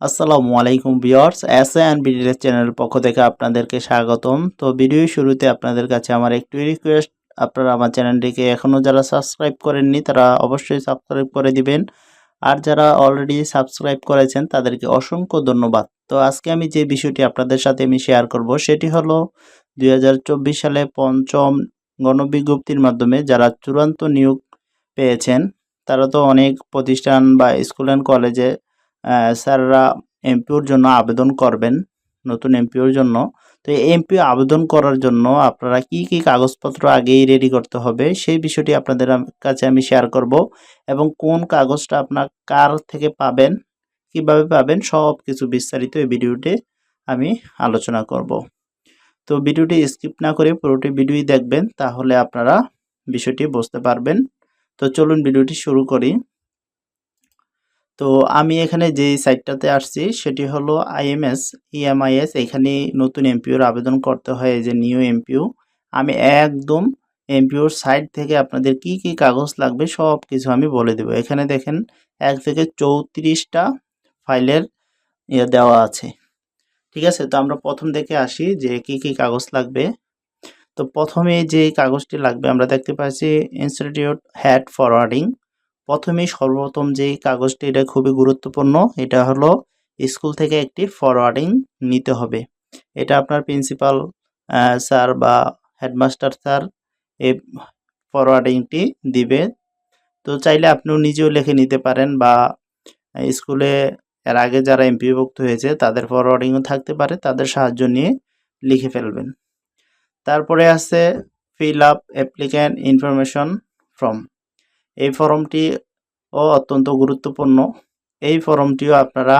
আসসালামু আলাইকুম viewers S A and BDS চ্যানেলের পক্ষ থেকে আপনাদেরকে স্বাগতম। তো ভিডিও শুরুতে আপনাদের কাছে আমার একটু রিকোয়েস্ট আপনারা আমার চ্যানেলটিকে এখনও যারা সাবস্ক্রাইব করেননি, তারা অবশ্যই সাবস্ক্রাইব করে দিবেন। আর যারা অলরেডি সাবস্ক্রাইব করেছেন, তাদেরকে অসংখ্য ধন্যবাদ। তো আজকে আমি যে বিষয়টি আপনাদের সাথে আমি শেয়ার করব, সেটি হলো দু হাজার চব্বিশ সালে পঞ্চম গণবিজ্ঞপ্তির মাধ্যমে যারা চূড়ান্ত নিয়োগ পেয়েছেন, তারা তো অনেক প্রতিষ্ঠান বা স্কুল অ্যান্ড কলেজে স্যাররা এমপিওর জন্য আবেদন করবেন, নতুন এমপিওর জন্য। তো এই এমপিও আবেদন করার জন্য আপনারা কি কি কাগজপত্র আগেই রেডি করতে হবে সেই বিষয়টি আপনাদের কাছে আমি শেয়ার করব এবং কোন কাগজটা আপনার কার থেকে পাবেন, কীভাবে পাবেন সব কিছু বিস্তারিত এই ভিডিওতে আমি আলোচনা করব। তো ভিডিওটি স্কিপ না করে পুরোটি ভিডিওই দেখবেন, তাহলে আপনারা বিষয়টি বুঝতে পারবেন। তো চলুন ভিডিওটি শুরু করি। তো আমি এখানে যে সাইটটাতে আসছি, সেটি হলো আইএমএস ইএমআইএস এখানে নতুন এমপিওর আবেদন করতে হয় যে নিউ এমপিও আমি একদম এমপিওর সাইট থেকে আপনাদের কি কি কাগজ লাগবে সব কিছু আমি বলে দেবো। এখানে দেখেন, এক থেকে চৌত্রিশটা ফাইলের ইয়ে দেওয়া আছে। ঠিক আছে? তো আমরা প্রথম দেখে আসি যে কি কি কাগজ লাগবে। তো প্রথমে যে কাগজটি লাগবে, আমরা দেখতে পাচ্ছি ইনস্টিটিউট হ্যাড ফরওয়ার্ডিং প্রথমেই সর্বপ্রথম যে কাগজটি, এটা খুবই গুরুত্বপূর্ণ, এটা হলো স্কুল থেকে একটি ফরওয়ার্ডিং নিতে হবে। এটা আপনার প্রিন্সিপাল স্যার বা হেডমাস্টার স্যার এই ফরওয়ার্ডিংটি দিবে। তো চাইলে আপনিও নিজেও লিখে নিতে পারেন বা স্কুলে এর আগে যারা এমপিভুক্ত হয়েছে, তাদের ফরওয়ার্ডিংও থাকতে পারে, তাদের সাহায্য নিয়ে লিখে ফেলবেন। তারপরে আছে fill up applicant information form এই ফর্মটি ও অত্যন্ত গুরুত্বপূর্ণ। এই ফর্মটিও আপনারা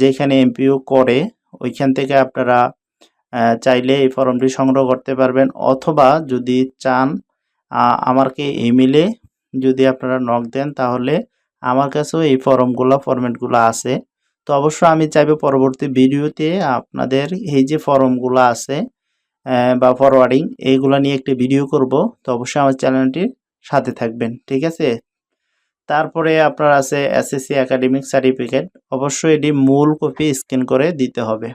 যেখানে এমপিও করে, ওইখান থেকে আপনারা চাইলে এই ফর্মটি সংগ্রহ করতে পারবেন। অথবা যদি চান আমাকে ইমেলে যদি আপনারা নক দেন, তাহলে আমার কাছেও এই ফর্মগুলো, ফরম্যাটগুলো আছে। তো অবশ্য আমি চাইব পরবর্তী ভিডিওতে আপনাদের এই যে ফর্মগুলো আছে বা ফরওয়ার্ডিং, এইগুলো নিয়ে একটি ভিডিও করব। তো অবশ্যই আমার চ্যানেলটির সাথে থাকবেন, ঠিক আছে? তারপরে আপনার আছে এসএসসি একাডেমিক সার্টিফিকেট অবশ্যই এটি মূল কপি স্ক্যান করে দিতে হবে।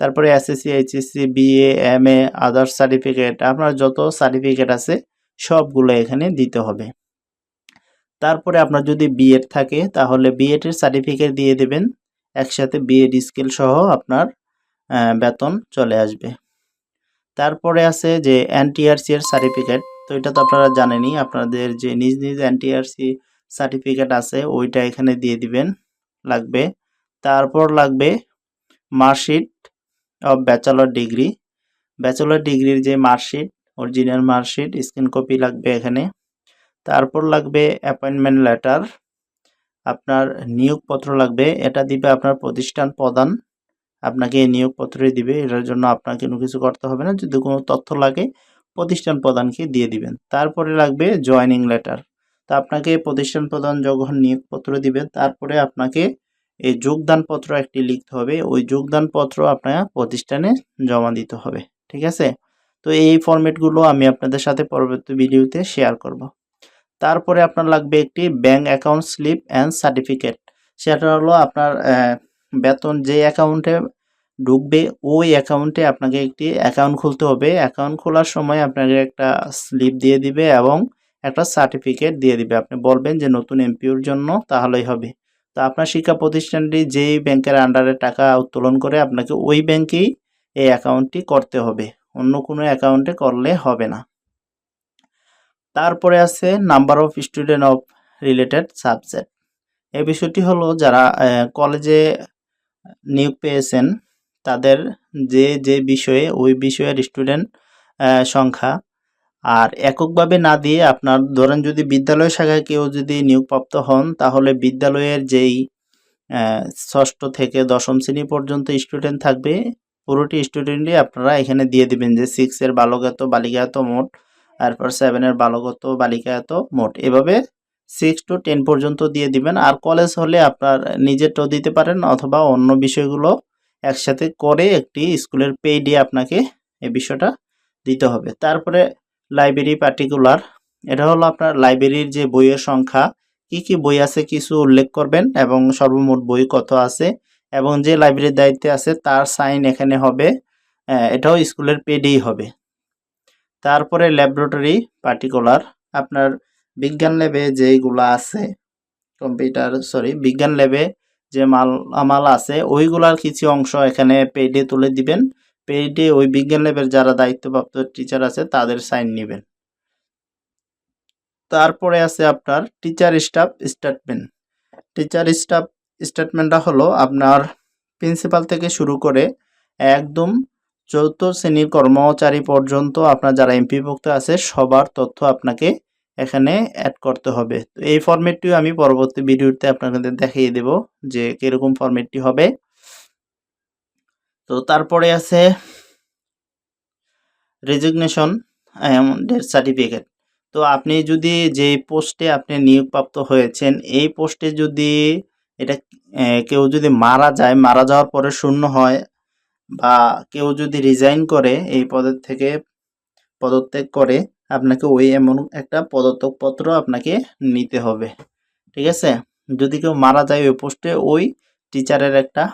তারপরে SSC HSC BA M A others certificate আপনার যত সার্টিফিকেট আছে, সবগুলো এখানে দিতে হবে। তারপরে আপনার যদি বিএড থাকে, তাহলে বিএডের সার্টিফিকেট দিয়ে দেবেন, একসাথে বিএড স্কেল সহ আপনার বেতন চলে আসবে। তারপরে আছে যে এনটিআরসি এর সার্টিফিকেট তো এটা তো আপনারা জানেনই, আপনাদের যে নিজ নিজ এনটিআরসি সার্টিফিকেট আছে, ওইটা এখানে দিয়ে দিবেন, লাগবে। তারপর লাগবে marksheet of bachelor degree bachelor ডিগ্রির যে marksheet original marksheet scan copy লাগবে এখানে। তারপর লাগবে অ্যাপয়েন্টমেন্ট লেটার আপনার নিয়োগপত্র লাগবে, এটা দিবে আপনার প্রতিষ্ঠান প্রদান আপনাকে এই নিয়োগপত্রই দিবে, এটার জন্য আপনাকে কোনো কিছু করতে হবে না। যদি কোনো তথ্য লাগে প্রতিষ্ঠান প্রদানকে দিয়ে দিবেন। তারপরে লাগবে জয়েনিং লেটার তো আপনাকে প্রতিষ্ঠান প্রদান যখন নিয়োগপত্র দিবেন তারপরে আপনাকে এই যোগদানপত্র একটি লিখতে হবে। ওই যোগদানপত্র আপনার প্রতিষ্ঠানে জমা দিতে হবে। ঠিক আছে? তো এই ফরম্যাটগুলো আমি আপনাদের সাথে পরবর্তী ভিডিওতে শেয়ার করব। তারপরে আপনার লাগবে একটি bank account slip and certificate সেটা হলো আপনার বেতন যে অ্যাকাউন্টে ঢুকবে, ওই অ্যাকাউন্টে আপনাকে একটি অ্যাকাউন্ট খুলতে হবে। অ্যাকাউন্ট খোলার সময় আপনাকে একটা স্লিপ দিয়ে দিবে এবং একটা সার্টিফিকেট দিয়ে দিবে। আপনি বলবেন যে, নতুন এমপিওর জন্য তাহলেই হবে। তো আপনার শিক্ষা প্রতিষ্ঠানটি যেই ব্যাংকের আন্ডারে টাকা উত্তোলন করে, আপনাকে ওই ব্যাংকেই এই অ্যাকাউন্টটি করতে হবে। অন্য কোনো অ্যাকাউন্টে করলে হবে না। তারপরে আছে number of student of related subject এই বিষয়টি হলো যারা কলেজে নিয়োগ পেয়েছেন তাদের যে যে বিষয়ে, ওই বিষয়ের স্টুডেন্ট সংখ্যা। আর এককভাবে না দিয়ে আপনার, ধরেন যদি বিদ্যালয় শাখায় কেউ যদি নিয়োগপ্রাপ্ত হন, তাহলে বিদ্যালয়ের যেই ষষ্ঠ থেকে দশম শ্রেণি পর্যন্ত স্টুডেন্ট থাকবে, পুরোটি স্টুডেন্টই আপনারা এখানে দিয়ে দিবেন যে সিক্সের বালক এত বালিকা এত মোট, তারপর সেভেনের বালক এত বালিকা এত মোট। এভাবে সিক্স টু টেন পর্যন্ত দিয়ে দিবেন। আর কলেজ হলে আপনার নিজেরটাও দিতে পারেন, অথবা অন্য বিষয়গুলো একসাথে করে একটি স্কুলের পেইডে আপনাকে এই বিষয়টা দিতে হবে। তারপরে লাইব্রেরি পার্টিকুলার এটা হলো আপনার লাইব্রেরির যে বইয়ের সংখ্যা, কি কি বই আছে কিছু উল্লেখ করবেন এবং সর্বমোট বই কত আছে এবং যে লাইব্রেরির দায়িত্বে আছে তার সাইন এখানে হবে এটাও স্কুলের পেডেই হবে। তারপরে ল্যাবরেটরি পার্টিকুলার আপনার বিজ্ঞান ল্যাবে যেগুলো আছে কম্পিউটার সরি বিজ্ঞান ল্যাবে যে মাল আমাল আছে, ওইগুলার কিছু অংশ এখানে পেডে তুলে দিবেন। পেডে ওই বিজ্ঞান ল্যাবের যারা দায়িত্বপ্রাপ্ত টিচার আছে, তাদের সাইন নেবেন। তারপরে আছে আপনার teacher staff statement teacher staff স্টেটমেন্টটা হলো আপনার প্রিন্সিপাল থেকে শুরু করে একদম চতুর্থ শ্রেণির কর্মচারী পর্যন্ত আপনার যারা এমপিভুক্ত আছে, সবার তথ্য আপনাকে এখানে অ্যাড করতে হবে। তো এই ফরম্যাটটিও আমি পরবর্তী ভিডিওতে আপনাদের দেখিয়ে দেব যে কীরকম ফরম্যাটটি হবে। তো তারপরে আছে রেজিগনেশন ডেথ সার্টিফিকেট তো আপনি যদি যে পোস্টে আপনি নিয়োগপ্রাপ্ত হয়েছেন, এই পোস্টে যদি এটা কেউ যদি মারা যায়, মারা যাওয়ার পরে শূন্য হয় বা কেউ যদি রিজাইন করে, এই পদের থেকে পদত্যাগ করে আপনাকে ওই এমন একটা পদত্যাগপত্র আপনাকে নিতে হবে। ঠিক আছে? যদি কেউ মারা যায় ওই পোস্টে, ওই টিচারের একটা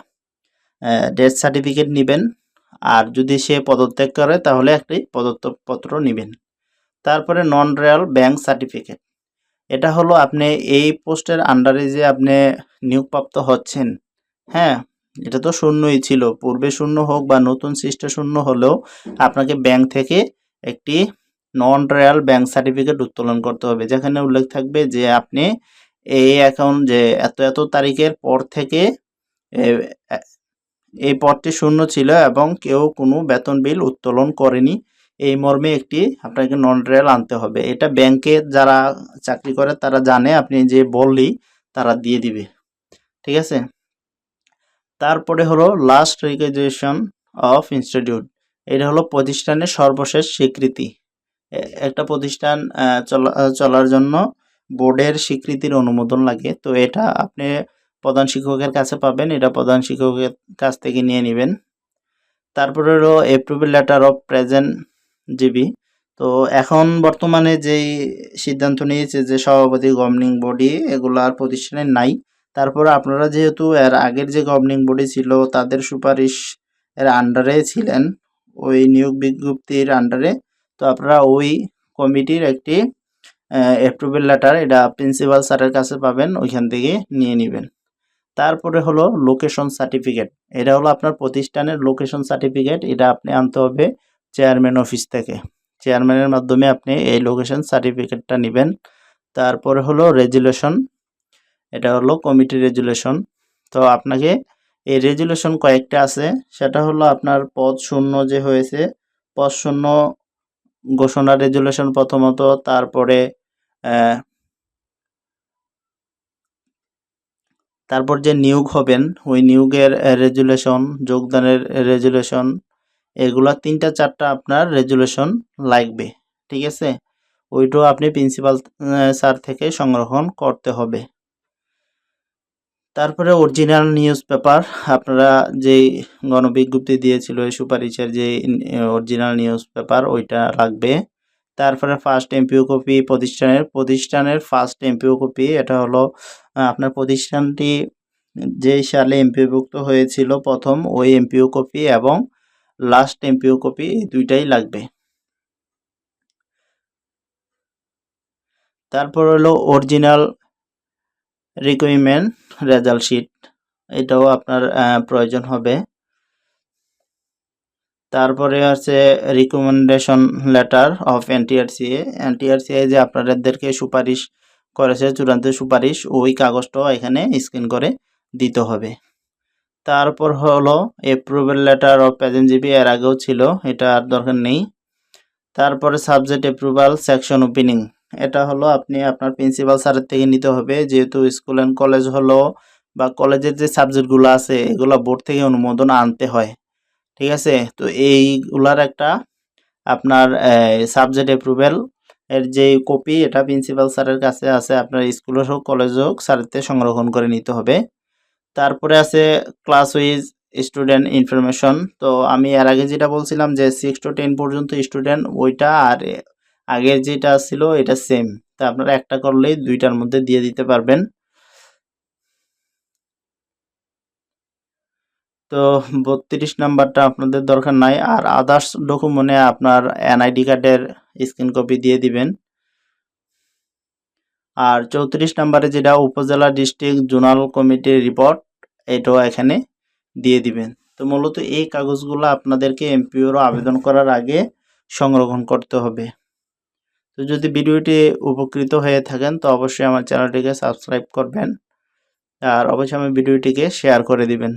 ডেথ সার্টিফিকেট নেবেন। আর যদি সে পদত্যাগ করে, তাহলে একটি পদত্যাগপত্র নেবেন। তারপরে নন রিয়াল ব্যাংক সার্টিফিকেট এটা হলো আপনি এই পোস্টের আন্ডারে যে আপনি নিয়োগপ্রাপ্ত হচ্ছেন। হ্যাঁ? এটা তো শূন্যই ছিল। পূর্বে শূন্য হোক বা নতুন সৃষ্ট শূন্য হলেও আপনাকে ব্যাংক থেকে একটি নন রিয়াল ব্যাংক সার্টিফিকেট উত্তোলন করতে হবে। যেখানে উল্লেখ থাকবে যে আপনি এই অ্যাকাউন্ট যে এত এত তারিখের পর থেকে এই পদটি শূন্য ছিল এবং কেউ কোনো বেতন বিল উত্তোলন করেনি। এই মর্মে একটি আপনাকে নন রিয়াল আনতে হবে। এটা ব্যাংকে যারা চাকরি করে তারা জানে, আপনি যে বললি তারা দিয়ে দিবে। ঠিক আছে? তারপরে হলো লাস্ট রেজিস্ট্রেশন অফ ইনস্টিটিউট এটা হলো প্রতিষ্ঠানের সর্বশেষ স্বীকৃতি। একটা প্রতিষ্ঠান চলা, চলার জন্য বোর্ডের স্বীকৃতির অনুমোদন লাগে। তো এটা আপনি প্রধান শিক্ষকের কাছে পাবেন, এটা প্রধান শিক্ষকের কাছ থেকে নিয়ে নেবেন। তারপরে হলো approval letter of present GB তো এখন বর্তমানে যেই সিদ্ধান্ত নিয়েছে যে সভাপতি গভর্নিং বডি এগুলো আর প্রতিষ্ঠানে নাই। তারপর আপনারা যেহেতু এর আগের যে গভর্নিং বডি ছিল তাদের সুপারিশ এর আন্ডারে ছিলেন, ওই নিয়োগ বিজ্ঞপ্তির আন্ডারে তো আপনারা ওই কমিটির একটি অ্যাপ্রুভেল লেটার এটা প্রিন্সিপাল স্যারের কাছে পাবেন, ওইখান থেকে নিয়ে নেবেন। তারপরে হলো লোকেশন সার্টিফিকেট এটা হলো আপনার প্রতিষ্ঠানের লোকেশন সার্টিফিকেট এটা আপনি আনতে হবে চেয়ারম্যান অফিস থেকে। চেয়ারম্যানের মাধ্যমে আপনি এই লোকেশন সার্টিফিকেটটা নেবেন। তারপরে হলো রেজুলেশন এটা হলো কমিটি রেজুলেশন তো আপনাকে এই রেজুলেশন কয়েকটা আছে, সেটা হলো আপনার পদ শূন্য যে হয়েছে, পদ শূন্য ঘোষণা রেজুলেশন প্রথমত, তারপরে তারপর যে নিয়োগ হবেন, ওই নিয়োগের রেজুলেশন যোগদানের রেজুলেশন এগুলা তিনটা চারটা আপনার রেজুলেশন লাগবে, ঠিক আছে? ওইটাও আপনি প্রিন্সিপাল স্যার থেকে সংগ্রহণ করতে হবে। তারপরে অরিজিনাল নিউজ পেপার আপনারা যেই গণবিজ্ঞপ্তি দিয়েছিল, এই সুপারিশের যে অরিজিনাল নিউজ পেপার ওইটা লাগবে তারপরে ফার্স্ট এমপিও কপি প্রতিষ্ঠানের প্রতিষ্ঠানের ফার্স্ট এমপিও কপি এটা হলো আপনার প্রতিষ্ঠানটি যে সালে এমপিওভুক্ত হয়েছিল প্রথম, ওই এমপিও কপি এবং লাস্ট এমপিও কপি দুইটাই লাগবে। তারপর হলো অরিজিনাল রিকুইরমেন্ট রেজাল্ট শিট এটাও আপনার প্রয়োজন হবে। তারপরে আছে recommendation letter of NTRCA NTRCA যে আপনাদেরকে সুপারিশ করেছে, চূড়ান্ত সুপারিশ, ওই কাগজটাও এখানে স্ক্যান করে দিতে হবে। তারপর হলো approval letter of present GB এর আগেও ছিল, এটা আর দরকার নেই। তারপরে সাবজেক্ট অ্যাপ্রুভাল সেকশন ওপেনিং এটা হলো আপনি আপনার প্রিন্সিপাল স্যারের থেকে নিতে হবে। যেহেতু স্কুল অ্যান্ড কলেজ হলো বা কলেজের যে সাবজেক্টগুলো আছে, এগুলো বোর্ড থেকে অনুমোদন আনতে হয়। ঠিক আছে? তো এইগুলার একটা আপনার সাবজেক্ট অ্যাপ্রুভেল এর যে কপি এটা প্রিন্সিপাল স্যারের কাছে আছে। আপনার স্কুল হোক কলেজ হোক স্যারের থেকে সংরক্ষণ করে নিতে হবে। তারপরে আছে ক্লাস উইজ স্টুডেন্ট ইনফরমেশন তো আমি এর আগে যেটা বলছিলাম যে সিক্স টু টেন পর্যন্ত স্টুডেন্ট ওইটা আর আগের যেটা ছিল, এটা সেম তা আপনারা একটা করলেই দুইটার মধ্যে দিয়ে দিতে পারবেন। তো বত্রিশ নাম্বারটা আপনাদের দরকার নাই। আর আদার্স ডকুমেন্টে আপনার এনআইডি কার্ডের স্ক্রিন কপি দিয়ে দিবেন। আর চৌত্রিশ নাম্বারে যেটা উপজেলা ডিস্ট্রিক্ট জোনাল কমিটির রিপোর্ট এটাও এখানে দিয়ে দিবেন। তো মূলত এই কাগজগুলো আপনাদেরকে এমপিওর আবেদন করার আগে সংরক্ষণ করতে হবে। তো যদি ভিডিওটি উপকৃত হয়ে থাকেন, তো অবশ্যই আমার চ্যানেলটিকে সাবস্ক্রাইব করবেন। আর অবশ্যই আমার ভিডিওটিকে শেয়ার করে দিবেন।